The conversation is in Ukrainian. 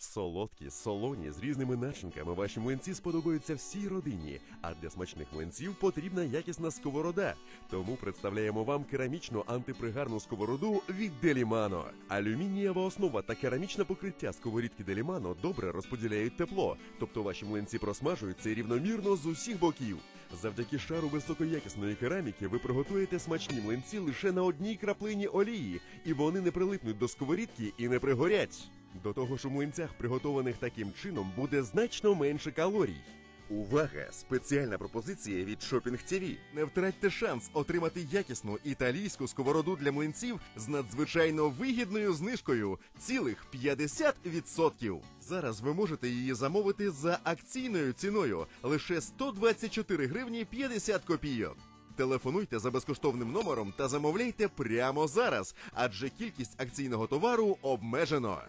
Солодкі, солоні з різними начинками ваші млинці сподобаються всій родині. А для смачних млинців потрібна якісна сковорода. Тому представляємо вам керамічну антипригарну сковороду від Делімано. Алюмінієва основа та керамічне покриття сковорідки Делімано добре розподіляють тепло, тобто ваші млинці просмажуються рівномірно з усіх боків. Завдяки шару високоякісної кераміки ви приготуєте смачні млинці лише на одній краплині олії, і вони не прилипнуть до сковорідки і не пригорять. До того ж у млинцях, приготованих таким чином, буде значно менше калорій. Увага! Спеціальна пропозиція від Shopping TV. Не втратьте шанс отримати якісну італійську сковороду для млинців з надзвичайно вигідною знижкою цілих 50%. Зараз ви можете її замовити за акційною ціною лише 124 гривні 50 копійок. Телефонуйте за безкоштовним номером та замовляйте прямо зараз, адже кількість акційного товару обмежено.